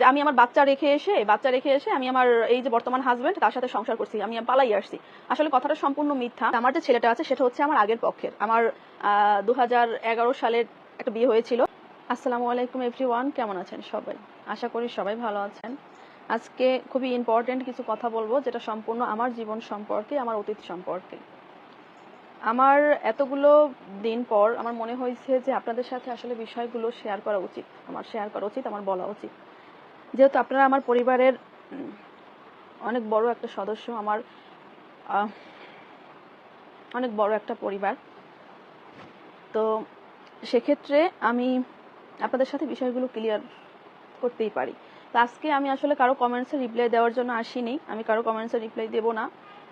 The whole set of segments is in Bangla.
যে আমি আমার বাচ্চা রেখে এসে, বাচ্চা রেখে এসে আমি আমার এই যে বর্তমান হাজবেন্ড তার সাথে সংসার করছি, আমি পালাই আসছি। আসলে কথাটা সম্পূর্ণ মিথ্যা। আমার যে ছেলেটা আছে, সেটা হচ্ছে আমার আগের পক্ষের। আমার দু সালের একটা বিয়ে হয়েছিল। আসসালামু আলাইকুম এভরিওয়ান কেমন আছেন সবাই? আশা করি সবাই ভালো আছেন। আজকে খুবই ইম্পর্টেন্ট কিছু কথা বলব, যেটা সম্পূর্ণ আমার জীবন সম্পর্কে, আমার অতীত সম্পর্কে। আমার এতগুলো দিন পর আমার মনে হয়েছে যে আপনাদের সাথে আসলে বিষয়গুলো শেয়ার করা উচিত। আমার শেয়ার করা উচিত, আমার বলা উচিত। যেহেতু আপনারা আমার পরিবারের অনেক বড় একটা সদস্য, আমার অনেক বড় একটা পরিবার। তো সেক্ষেত্রে আমি আপনাদের সাথে বিষয়গুলো ক্লিয়ার করতেই পারি। তো আজকে আমি আসলে কারও কমেন্টসে রিপ্লাই দেওয়ার জন্য আসিনি। আমি কারও কমেন্টসে রিপ্লাই দেব না।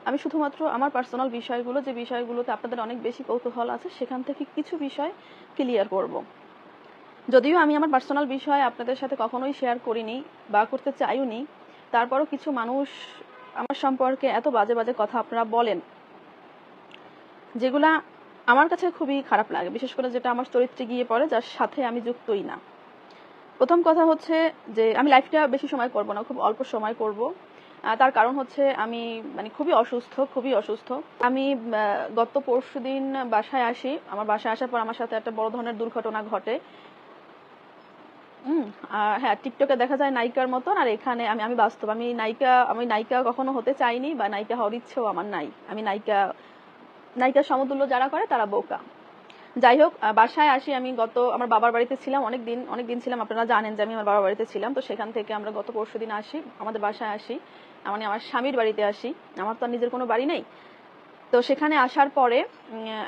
আমি শুধুমাত্র আমার পার্সোনাল বিষয়গুলো, যে বিষয়গুলোতে আপনাদের অনেক বেশি কৌতূহল আছে, সেখান থেকে কিছু বিষয় ক্লিয়ার করব। যদিও আমি আমার পার্সোনাল বিষয় আপনাদের সাথে কখনোই শেয়ার করিনি বা করতে চাইওনি, তারপরও কিছু মানুষ আমার সম্পর্কে এত বাজে বাজে কথা আপনারা বলেন, যেগুলা আমার কাছে খুবই খারাপ লাগে, বিশেষ করে যেটা আমার চরিত্রে গিয়ে পড়ে যার সাথে আমি যুক্তই না। প্রথম কথা হচ্ছে যে আমি লাইফটা বেশি সময় করব না, খুব অল্প সময় করব। তার কারণ হচ্ছে আমি মানে খুবই অসুস্থ খুবই অসুস্থ। আমি গত পরশু দিন বাসায় আসি, আমার বাসায় আসার পর আমার সাথে একটা বড় ধরনের দুর্ঘটনা ঘটে। হুম, আর হ্যাঁ টিকটকে দেখা যায় নায়িকার মতন, আর এখানে আমি আমি বাস্তব। আমি নায়িকা আমি নায়িকা কখনো হতে চাইনি, বা নায়িকা হওয়ার ইচ্ছেও আমার নাই। আমি নায়িকা, নায়িকার সমতুল্য যারা করে, তারা বোকা। যাই হোক বাসায় আসি আমি গত, আমার বাবার বাড়িতে ছিলাম অনেক দিন অনেক দিন ছিলাম, আপনারা জানেন যে আমি আমার বাবার বাড়িতে ছিলাম, তো সেখান থেকে আমরা গত পরশু দিন আসি, আমাদের বাসায় আসি। মানে আমার স্বামীর বাড়িতে আসি, আমার তো আর নিজের কোনো বাড়ি নেই। তো সেখানে আসার পরে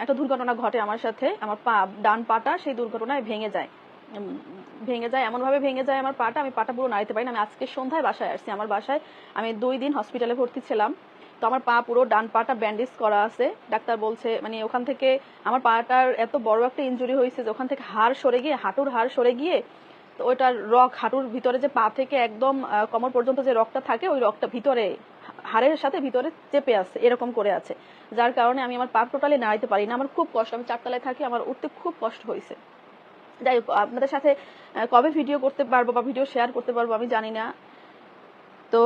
একটা দুর্ঘটনা ঘটে আমার সাথে, আমার পা, ডান পাটা সেই দুর্ঘটনায় ভেঙে যায়। ভেঙে যায় এমন ভাবে ভেঙে যায় আমার পাটা, আমি পাটা পুরো নাড়াতে পারি না। আমি আজকে সন্ধ্যায় বাসায় আসছি, আমার বাসায়। আমি দুই দিন হসপিটালে ভর্তি ছিলাম। তো আমার পা পুরো ডান পাটা ব্যান্ডেজ করা আছে। ডাক্তার বলছে মানে ওখান থেকে আমার পাটার এত বড় একটা ইনজুরি হয়েছে যে ওখান থেকে হাড় সরে গিয়ে, হাঁটুর হাড় সরে গিয়ে, তো ওইটার রক হাঁটুর ভিতরে যে পা থেকে একদম কোমর পর্যন্ত যে রকটা থাকে, ওই রকটা ভিতরে, হাড়ের সাথে ভিতরে চেপে আছে, এরকম করে আছে। যার কারণে আমি আমার পা টোটালি নাড়াইতে পারি না। আমার খুব কষ্ট, আমি চারতলায় থাকি, আমার উঠতে খুব কষ্ট হয়েছে। যাই হোক, আপনাদের সাথে কবে ভিডিও করতে পারব বা ভিডিও শেয়ার করতে পারব আমি জানি না। তো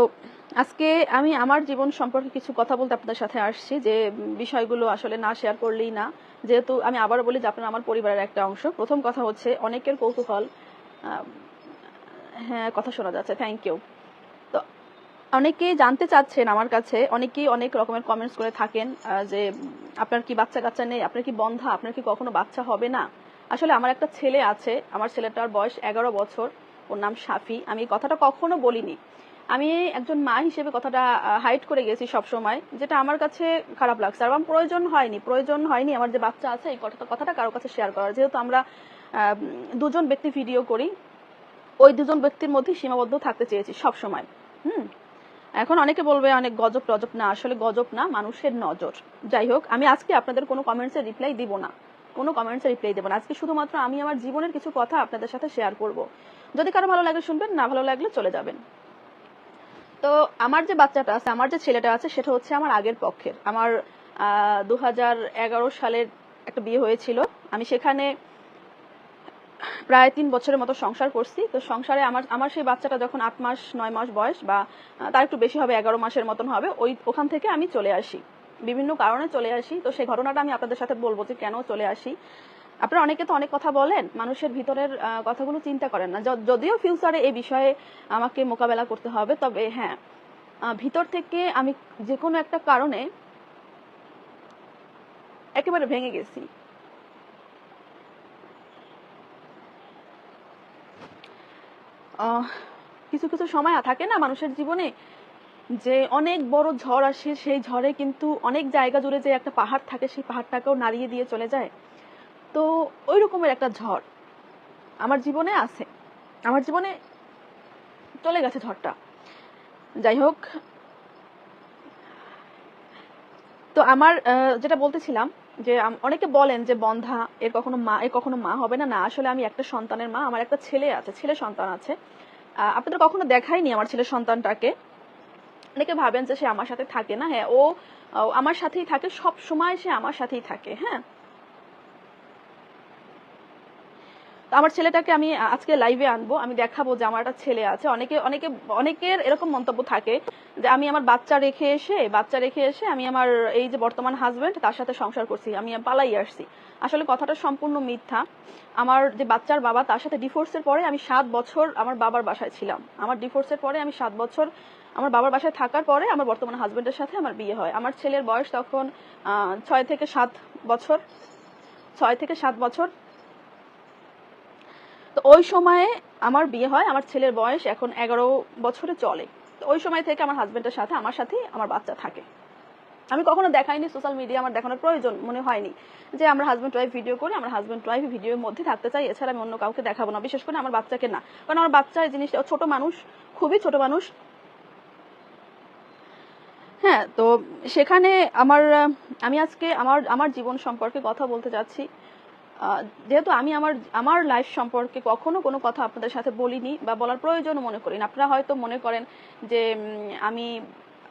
আজকে আমি আমার জীবন সম্পর্কে কিছু কথা বলতে আপনাদের সাথে আসছি যে বিষয়গুলো আসলে না শেয়ার করলেই না। যেহেতু আমি আবার বলি যে, আপনারা আমার পরিবারের একটা অংশ। প্রথম কথা হচ্ছে, অনেকের কৌতূহল হ্যাঁ কথা শোনা যাচ্ছে থ্যাংক ইউ তো অনেকেই জানতে চাচ্ছেন আমার কাছে, অনেকেই অনেক রকমের কমেন্টস করে থাকেন যে, আপনার কি বাচ্চা কাচ্চা নেই? আপনার কি বন্ধা? আপনার কি কখনো বাচ্চা হবে না? আসলে আমার একটা ছেলে আছে, আমার ছেলেটার বয়স এগারো বছর, ওর নাম সাফি আমি কথাটা কখনো বলিনি। আমি একজন মা হিসেবে কথাটা হাইড করে গেছি সব সময় যেটা আমার কাছে খারাপ লাগছে। আর আমার প্রয়োজন হয়নি প্রয়োজন হয়নি আমার যে বাচ্চা আছে, এই কথাটা কথাটা কারও কাছে শেয়ার করার। যেহেতু আমরা দুজন ব্যক্তি ভিডিও করি, ওই দুজন ব্যক্তির মধ্যে সীমাবদ্ধ থাকতে চেয়েছি সব সময় হুম? এখন অনেকে বলবে, অনেক গজব টজব না, আসলে গজব না, মানুষের নজর। যাই হোক, আমি আজকে আপনাদের কোনো কমেন্টসের রিপ্লাই দিব না। কোনো কমেন্টসের রিপ্লাই দেবো না। আজকে শুধুমাত্র আমি আমার জীবনের কিছু কথা আপনাদের সাথে শেয়ার করব। যদি কারও ভালো লাগে শুনবেন, না ভালো লাগলে চলে যাবেন। তো আমার যে বাচ্চাটা আছে, আমার যে ছেলেটা আছে, সেটা হচ্ছে আমার আগের পক্ষের। আমার দু সালের একটা বিয়ে হয়েছিল। আমি সেখানে প্রায় তিন বছরের মতো সংসার করছি। তো সংসারে আমার আমার সেই বাচ্চাটা যখন আট মাস, নয় মাস বয়স বা তার একটু বেশি হবে, এগারো মাসের মতন হবে, ওই, ওখান থেকে আমি চলে আসি। বিভিন্ন কারণে চলে আসি। তো সেই ঘটনাটা আমি আপনাদের সাথে বলব যে কেন চলে আসি। আপনারা অনেকে তো অনেক কথা বলেন মানুষের ভিতরের কথাগুলো চিন্তা করেন না। যদিও ফিউচারে এই বিষয়ে আমাকে মোকাবেলা করতে হবে তবে হ্যাঁ ভিতর থেকে আমি যে কোনো একটা কারণে একেবারে ভেঙে গেছি। আহ, কিছু কিছু সময় থাকে না মানুষের জীবনে যে অনেক বড় ঝড় আসে, সেই ঝড়ে কিন্তু অনেক জায়গা জুড়ে যে একটা পাহাড় থাকে, সেই পাহাড়টাকেও নাড়িয়ে দিয়ে চলে যায়। তো ওই রকমের একটা ঝড় আমার জীবনে আছে। আমার জীবনে চলে গেছে ঝড়টা। যাই হোক, তো আমার যেটা বলতেছিলাম যে অনেকে বলেন যে বন্ধা, এর কখনো মা, এর কখনো মা হবে না। না, আসলে আমি একটা সন্তানের মা, আমার একটা ছেলে আছে, ছেলে সন্তান আছে। আপনাদের কখনো দেখাইনি আমার ছেলে সন্তানটাকে? অনেকে ভাবেন যে সে আমার সাথে থাকে না। হ্যাঁ ও আমার সাথেই থাকে, সব সময় সে আমার সাথেই থাকে হ্যাঁ। আমার ছেলেটাকে আমি আজকে লাইভে আনব, আমি দেখাবো যে আমার একটা ছেলে আছে। অনেকে অনেকে, অনেকের এরকম মন্তব্য থাকে যে আমি আমার বাচ্চা রেখে এসে, বাচ্চা রেখে এসে আমি আমার এই যে বর্তমান হাজবেন্ড তার সাথে সংসার করছি, আমি পালাই আসছি। আসলে কথাটা সম্পূর্ণ মিথ্যা। আমার যে বাচ্চার বাবা, তার সাথে ডিভোর্সের পরে আমি সাত বছর আমার বাবার বাসায় ছিলাম। আমার ডিভোর্সের পরে আমি সাত বছর আমার বাবার বাসায় থাকার পরে আমার বর্তমান হাজবেন্ডের সাথে আমার বিয়ে হয়। আমার ছেলের বয়স তখন ছয় থেকে সাত বছর। ছয় থেকে সাত বছর। তো ওই সময়ে আমার বিয়ে হয়। আমার ছেলের বয়স এখন এগারো বছরে চলে। তো ওই সময় থেকে আমার হাজবেন্ডের সাথে আমার সাথেই আমার বাচ্চা থাকে। আমি কখনো দেখাইনি সোশ্যাল মিডিয়া আমার দেখানোর প্রয়োজন মনে হয়নি যে আমরা হাজব্যান্ড ওয়াইফ ভিডিও করি, আমার হাজব্যান্ড ওয়াইফ ভিডিওর মধ্যে থাকতে চাই, এছাড়া আমি অন্য কাউকে দেখাবো না, বিশেষ করে আমার বাচ্চাকে না। কারণ আমার বাচ্চা এই জিনিসটা ছোট মানুষ, খুবই ছোট মানুষ হ্যাঁ তো সেখানে আমার, আমি আজকে আমার আমার জীবন সম্পর্কে কথা বলতে চাচ্ছি যেহেতু আমি আমার আমার লাইফ সম্পর্কে কখনো কোনো কথা আপনাদের সাথে বলিনি বা বলার প্রয়োজন মনে করি না আপনারা হয়তো মনে করেন যে আমি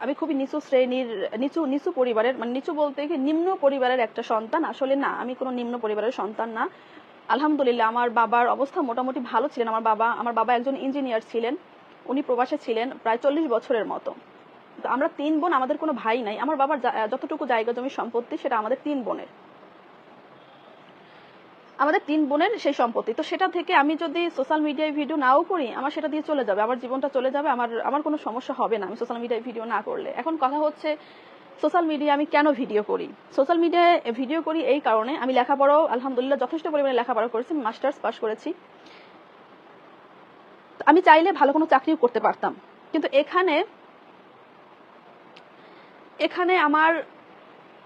আমি খুবই নিচু শ্রেণির, নিচু নিচু পরিবারের মানে নিচু বলতে কি নিম্ন পরিবারের একটা সন্তান। আসলে না, আমি কোনো নিম্ন পরিবারের সন্তান না। আলহামদুলিল্লাহ, আমার বাবার অবস্থা মোটামুটি ভালো ছিলেন। আমার বাবা আমার বাবা একজন ইঞ্জিনিয়ার ছিলেন। উনি প্রবাসে ছিলেন প্রায় চল্লিশ বছরের মতো। আমরা তিন বোন, আমাদের কোনো ভাই নাই। আমার বাবার যতটুকু জায়গা, জমি, সম্পত্তি, সেটা আমাদের তিন বোনের। আমাদের তিন বোনের সেই সম্পত্তি। তো সেটা থেকে আমি যদি সোশ্যাল মিডিয়ায় ভিডিও নাও করি, আমার সেটা দিয়ে চলে যাবে, আমার জীবনটা চলে যাবে, আমার আমার কোনো সমস্যা হবে না আমি সোশ্যাল মিডিয়ায় ভিডিও না করলে। এখন কথা হচ্ছে সোশ্যাল মিডিয়া আমি কেন ভিডিও করি? সোশ্যাল মিডিয়ায় ভিডিও করি এই কারণে আমি লেখাপড়াও আলহামদুলিল্লাহ যথেষ্ট পরিমাণে লেখাপড়া করেছি মাস্টার্স পাস করেছি। আমি চাইলে ভালো কোনো চাকরিও করতে পারতাম। কিন্তু এখানে এখানে আমার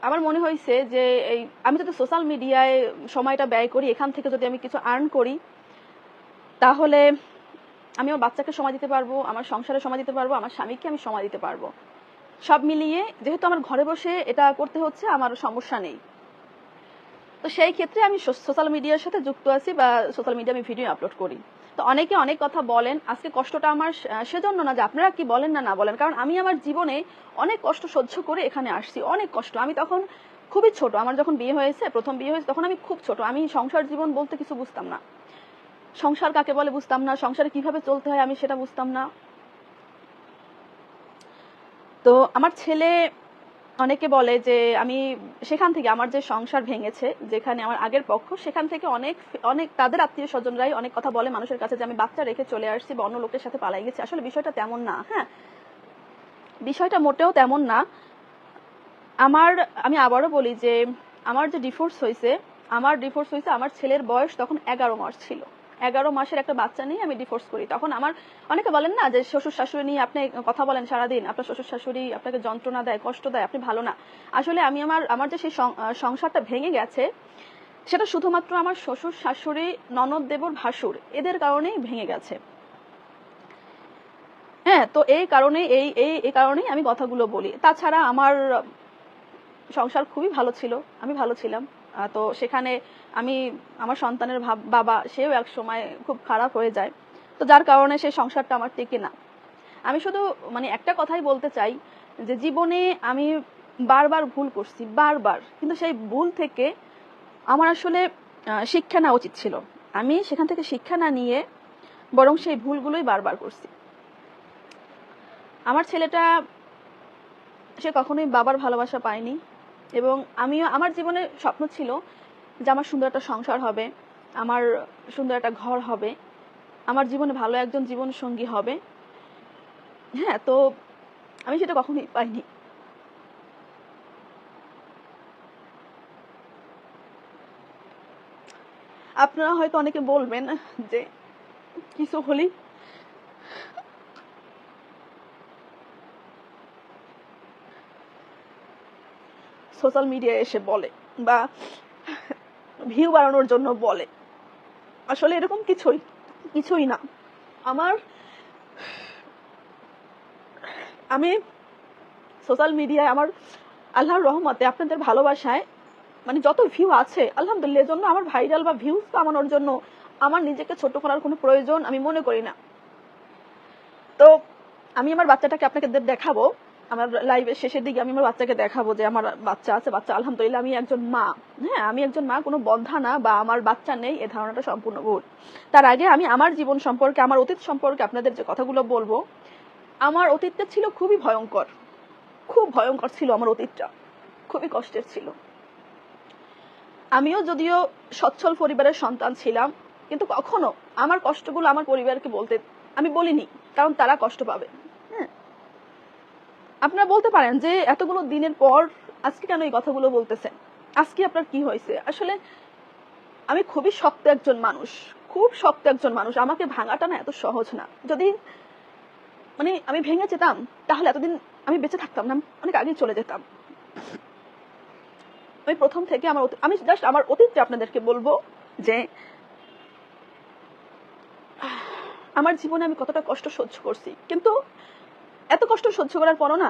আমার মনে হয়েছে যে এই, আমি যদি সোশ্যাল মিডিয়ায় সময়টা ব্যয় করি, এখান থেকে যদি আমি কিছু আর্ন করি, তাহলে আমি আমার বাচ্চাকে সময় দিতে পারব, আমার সংসারে সময় দিতে পারব, আমার স্বামীকে আমি সময় দিতে পারব। সব মিলিয়ে যেহেতু আমার ঘরে বসে এটা করতে হচ্ছে, আমার সমস্যা নেই। তো সেই ক্ষেত্রে আমি সোশ্যাল মিডিয়ার সাথে যুক্ত আছি বা সোশ্যাল মিডিয়া আমি ভিডিও আপলোড করি। তো অনেকে অনেক কথা বলেন, আজকে কষ্টটা আমার সেজন্য না যে আপনারা কি বলেন না না বলেন। কারণ আমি আমার জীবনে অনেক কষ্ট সহ্য করে এখানে আসছি, অনেক কষ্ট। আমি তখন খুবই ছোট, আমার যখন বিয়ে হয়েছে, প্রথম বিয়ে হয়েছে, তখন আমি খুব ছোট, আমি সংসার জীবন বলতে কিছু বুঝতাম না। সংসার কাকে বলে বুঝতাম না, সংসারে কীভাবে চলতে হয় আমি সেটা বুঝতাম না। তো আমার ছেলে অনেকে বলে যে আমি সেখান থেকে আমার যে সংসার ভেঙেছে, যেখানে আমার আগের পক্ষ, সেখান থেকে অনেক অনেক তাদের আত্মীয় স্বজনরাই অনেক কথা বলে মানুষের কাছে যে আমি বাচ্চা রেখে চলে আসছি বা অন্য লোকের সাথে পালাই গেছি। আসলে বিষয়টা তেমন না হ্যাঁ? বিষয়টা মোটেও তেমন না। আমার, আমি আবারও বলি যে আমার যে ডিফোর্স হয়েছে, আমার ডিফোর্স হয়েছে, আমার ছেলের বয়স তখন এগারো মাস ছিল। এগারো মাসের একটা বাচ্চা নিয়ে আমি ডিভোর্স করি। তখন আমার অনেকে বলেন না যে শ্বশুর শাশুড়ি নিয়ে আপনি কথা বলেন সারাদিন। আপনার শ্বশুর শাশুড়ি আপনাকে যন্ত্রণা দেয়, কষ্ট দেয়, আপনি ভালো না। আসলে আমি আমার আমার যে সেই সংসারটা ভেঙে গেছে, সেটা শুধুমাত্র আমার শ্বশুর শাশুড়ি, ননদ দেবর, ভাসুর, এদের কারণেই ভেঙে গেছে। হ্যাঁ তো এই কারণে এই এই এই কারণেই আমি কথাগুলো বলি। তাছাড়া আমার সংসার খুবই ভালো ছিল, আমি ভালো ছিলাম। তো সেখানে আমি আমার সন্তানের বাবা, সেও এক সময় খুব খারাপ হয়ে যায়। তো যার কারণে সেই সংসারটা আমার টেকে না। আমি শুধু মানে একটা কথাই বলতে চাই যে জীবনে আমি বারবার ভুল করছি, বারবার। কিন্তু সেই ভুল থেকে আমার আসলে শিক্ষা নেওয়া উচিত ছিল। আমি সেখান থেকে শিক্ষা না নিয়ে বরং সেই ভুলগুলোই বারবার করছি। আমার ছেলেটা, সে কখনোই বাবার ভালোবাসা পায়নি। এবং আমিও, আমার জীবনে স্বপ্ন ছিল যে আমার সুন্দর একটা সংসার হবে, আমার সুন্দর একটা ঘর হবে, আমার জীবনে ভালো একজন জীবন সঙ্গী হবে। হ্যাঁ তো আমি সেটা কখনোই পাইনি। আপনারা হয়তো অনেকে বলবেন যে কিছু হলেই সোশ্যাল মিডিয়ায় এসে বলে বা ভিউ বাড়ানোর জন্য বলে। আসলে এরকম কিছুই কিছুই না। আমার, আমি সোশ্যাল মিডিয়ায় আমার আল্লাহর রহমতে আপনাদের ভালোবাসায় মানে যত ভিউ আছে, আলহামদুলিল্লাহ জন্য আমার ভাইরাল বা ভিউজ কামানোর জন্য আমার নিজেকে ছোট করার কোনো প্রয়োজন আমি মনে করি না। তো আমি আমার বাচ্চাটাকে আপনাকে দেখাবো। আমার লাইভের শেষের দিকে আমি আমার বাচ্চাকে দেখাবো যে আমার বাচ্চা আছে, বাচ্চা, আলহামদুলিল্লাহ আমি একজন মা। হ্যাঁ আমি একজন মা, কোনো বন্ধা না বা আমার বাচ্চা নেই, এ ধারণাটা সম্পূর্ণ ভুল। তার আগে আমি আমার জীবন সম্পর্কে, আমার অতীত সম্পর্কে আপনাদের যে কথাগুলো বলব, আমার অতীতটা ছিল খুবই ভয়ঙ্কর। খুব ভয়ঙ্কর ছিল আমার অতীতটা। খুবই কষ্টের ছিল। আমিও যদিও সচ্ছল পরিবারের সন্তান ছিলাম, কিন্তু কখনো আমার কষ্টগুলো আমার পরিবারকে বলতে, আমি বলিনি, কারণ তারা কষ্ট পাবে। আপনারা বলতে পারেন যে এতগুলো দিনের পর আজকে কেন এই কথাগুলো বলতেছেন? আজকে আপনার কি হয়েছে? আসলে আমি খুবই শক্ত একজন মানুষ, খুব শক্ত একজন মানুষ। আমাকে ভাঙাটা না এত সহজ না। যদি মানে আমি ভেঙে যেতাম, তাহলে এতদিন আমি বেঁচে থাকতাম না, অনেক আগে চলে যেতাম। আমি প্রথম থেকে আমার আমি জাস্ট আমার অতীতটা আপনাদেরকে বলব যে আমার জীবনে আমি কতটা কষ্ট সহ্য করছি। কিন্তু এত কষ্ট সহ্য করার পরও না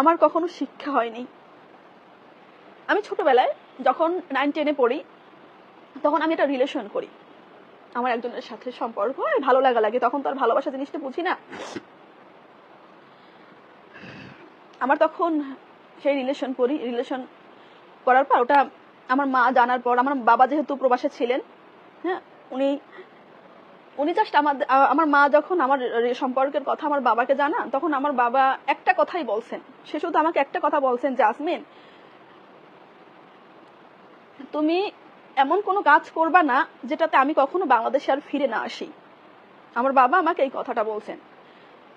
আমার কখনো শিক্ষা হয়নি। আমি ছোটবেলায় যখন নাইন টেনে পড়ি, তখন আমি একটা রিলেশন করি। আমার একজনের সাথে সম্পর্ক এই ভালো লাগা লাগে, তখন তো আর ভালোবাসা জিনিসটা বুঝি না। আমার তখন সেই রিলেশন করি রিলেশন করার পর ওটা আমার মা জানার পর, আমার বাবা যেহেতু প্রবাসে ছিলেন হ্যাঁ উনি উনি জাস্ট আমার আমার মা যখন আমার সম্পর্কের কথা আমার বাবাকে জানান, তখন আমার বাবা একটা কথাই বলছেন। সে শুধু আমাকে একটা কথা বলছেন, জাসমিন, তুমি এমন কোনো কাজ করবা না যেটাতে আমি কখনো বাংলাদেশে আর ফিরে না আসি। আমার বাবা আমাকে এই কথাটা বলছেন।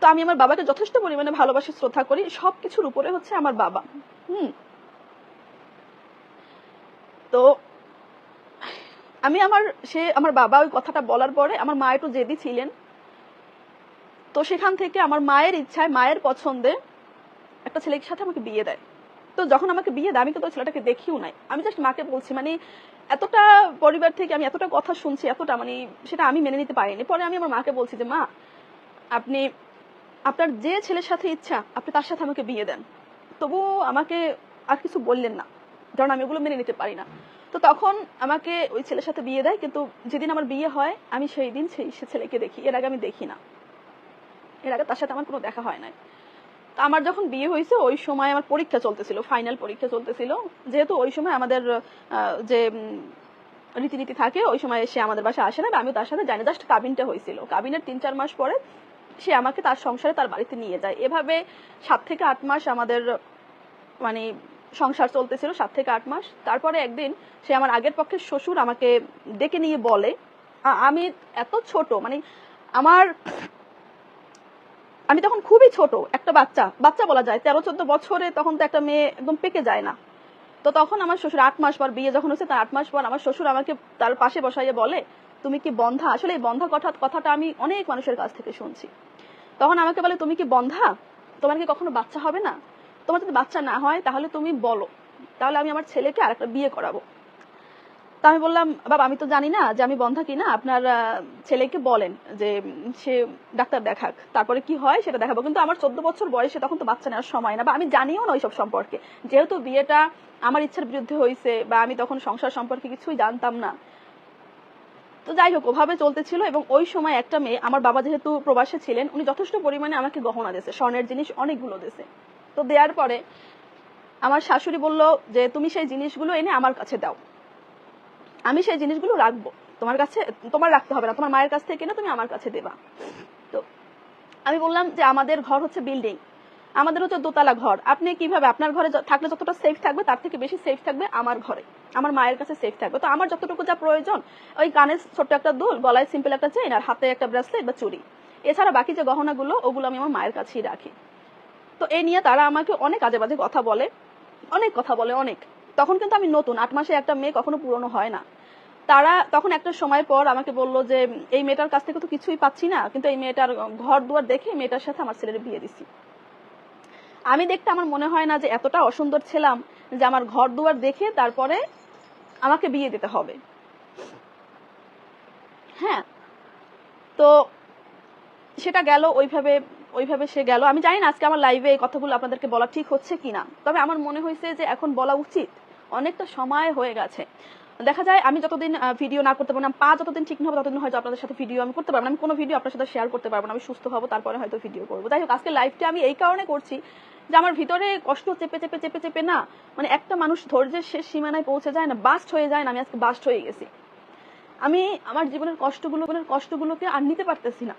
তো আমি আমার বাবাকে যথেষ্ট পরিমাণে ভালোবাসি, শ্রদ্ধা করি, সবকিছুর উপরে হচ্ছে আমার বাবা। হুম। তো আমি আমার সে আমার বাবা ওই কথাটা বলার পরে আমার মা একটু জেদি ছিলেন। তো সেখান থেকে আমার মায়ের ইচ্ছায়, মায়ের পছন্দে একটা ছেলের সাথে আমাকে বিয়ে দেয়। তো যখন আমাকে বিয়ে দেয়, আমি কিন্তু ছেলেটাকে দেখিও নাই। আমি জাস্ট মাকে বলছি মানে এতটা পরিবার থেকে আমি এতটা কথা শুনছি, এতটা মানে সেটা আমি মেনে নিতে পারিনি। পরে আমি আমার মাকে বলছি যে, মা, আপনি, আপনার যে ছেলের সাথে ইচ্ছা, আপনি তার সাথে আমাকে বিয়ে দেন। তবু আমাকে আর কিছু বললেন না, কারণ আমি ওগুলো মেনে নিতে পারি না। তো তখন আমাকে ওই ছেলের সাথে বিয়ে দেয়, কিন্তু যেদিন আমার বিয়ে হয়, আমি সেই দিন সেই সে ছেলেকে দেখি। এর আগে আমি দেখি না। এর আগে তার সাথে আমার কোনো দেখা হয় নাই। তা আমার যখন বিয়ে হয়েছে, ওই সময় আমার পরীক্ষা চলতেছিল ফাইনাল পরীক্ষা চলতেছিল। যেহেতু ওই সময় আমাদের যে রীতিনীতি থাকে, ওই সময় সে আমাদের বাসায় আসে না বা আমিও তার সাথে জানি জাস্ট কাবিনটা হয়েছিল। কাবিনের তিন চার মাস পরে সে আমাকে তার সংসারে তার বাড়িতে নিয়ে যায়। এভাবে সাত থেকে আট মাস আমাদের মানে সংসার চলতেছিল সাত থেকে আট মাস। তারপরে একদিন সে আমার আগের পক্ষের শ্বশুর আমাকে ডেকে নিয়ে বলে আমি এত ছোট মানে আমার, আমি তখন খুবই ছোট, একটা বাচ্চা বাচ্চা বলা যায়, তেরো, চোদ্দ বছরে তখন তো একটা মেয়ে একদম পেকে যায় না। তো তখন আমার শ্বশুর আট মাস পর, বিয়ে যখন হচ্ছে, তার আট মাস পর আমার শ্বশুর আমাকে তার পাশে বসাইয়ে বলে, তুমি কি বন্ধা? আসলে এই বন্ধা কথা, কথাটা আমি অনেক মানুষের কাছ থেকে শুনছি। তখন আমাকে বলে, তুমি কি বন্ধা? তোমার কি কখনো বাচ্চা হবে না? তোমার যদি বাচ্চা না হয়, তাহলে তুমি বলো। তাহলে আমি আমার ছেলেকে আর একটা বিয়ে করাবো। তা আমি বললাম, বাবা, আমি তো জানি না যে আমি বন্ধা কিনা। আপনার ছেলেকে বলেন যে সে ডাক্তার দেখাক। তারপরে কি হয় সেটা দেখাবো। কিন্তু আমার চোদ্দ বছর বয়সে তখন তো বাচ্চা নেওয়ার সময় না। বা আমি জানিও না ওইসব সম্পর্কে। যেহেতু বিয়েটা আমার ইচ্ছার বিরুদ্ধে হয়েছে বা আমি তখন সংসার সম্পর্কে কিছুই জানতাম না। তো যাই হোক, ওভাবে চলতেছিল এবং ওই সময় একটা মেয়ে, আমার বাবা যেহেতু প্রবাসে ছিলেন, উনি যথেষ্ট পরিমাণে আমাকে গহনা দিয়েছে। স্বর্ণের জিনিস অনেকগুলো দিয়েছে। তো দেওয়ার পরে আমার শাশুড়ি বলল যে, তুমি সেই জিনিসগুলো এনে আমার কাছে দাও। আমি সেই জিনিসগুলো রাখব। তোমার কাছে, তোমার রাখতে হবে না। তোমার মায়ের কাছ থেকে না তুমি আমার কাছে দেবা। তো আমি বললাম যে, আমাদের ঘর হচ্ছে বিল্ডিং আমাদের হচ্ছে দোতলা ঘর। আপনি কীভাবে, আপনার ঘরে থাকলে যতটা সেফ থাকবে, তার থেকে বেশি সেফ থাকবে আমার ঘরে। আমার মায়ের কাছে সেফ থাকবে। তো আমার যতটুকু যা প্রয়োজন, ওই কানে ছোট্ট একটা দুল, গলায় সিম্পল একটা চেইন আর হাতে একটা ব্রেসলেট বা চুড়ি। এছাড়া বাকি যে গহনাগুলো, ওগুলো আমি আমার মায়ের কাছেই রাখি। তো এই নিয়ে তারা আমাকে অনেক আজে বাজে কথা বলে, অনেক কথা বলে, অনেক। তখন কিন্তু আমি নতুন, আট মাসে একটা মেয়ে কখনো পুরনো হয় না। তারা তখন একটা সময় পর আমাকে বলল যে, এই মেয়েটার কাছ থেকে তো কিছুই পাচ্ছি না, কিন্তু এই মেয়েটার ঘর দুয়ার দেখে মেয়েটার সাথে আমার ছেলের বিয়ে দিছি। আমি দেখতে আমার মনে হয় না যে এতটা অসুন্দর ছিলাম যে আমার ঘর দুয়ার দেখে তারপরে আমাকে বিয়ে দিতে হবে। হ্যাঁ তো সেটা গেল ওইভাবে ওইভাবে সে গেল। আমি জানি না আজকে আমার লাইভে এই কথাগুলো আপনাদেরকে বলা ঠিক হচ্ছে কিনা। তবে আমার মনে হয়েছে যে এখন বলা উচিত। অনেকটা সময় হয়ে গেছে। দেখা যায় আমি যতদিন ভিডিও না করতে পারব পা যতদিন ঠিক না হবে ততদিন হয়তো আপনাদের সাথে ভিডিও আমি করতে পারব আমি কোনো ভিডিও আপনার সাথে শেয়ার করতে পারব না। আমি সুস্থ হব, তারপরে হয়তো ভিডিও করব। যাই হোক, আজকে লাইভটা আমি এই কারণে করছি যে আমার ভিতরে কষ্ট চেপে চেপে চেপে চেপে না মানে একটা মানুষ ধৈর্যের শেষ সীমানায় পৌঁছে যায় না বাস্ট হয়ে যায় না, আমি আজকে বাস্ট হয়ে গেছি। আমি আমার জীবনের কষ্টগুলো কষ্টগুলোকে আর নিতে পারতেছি না।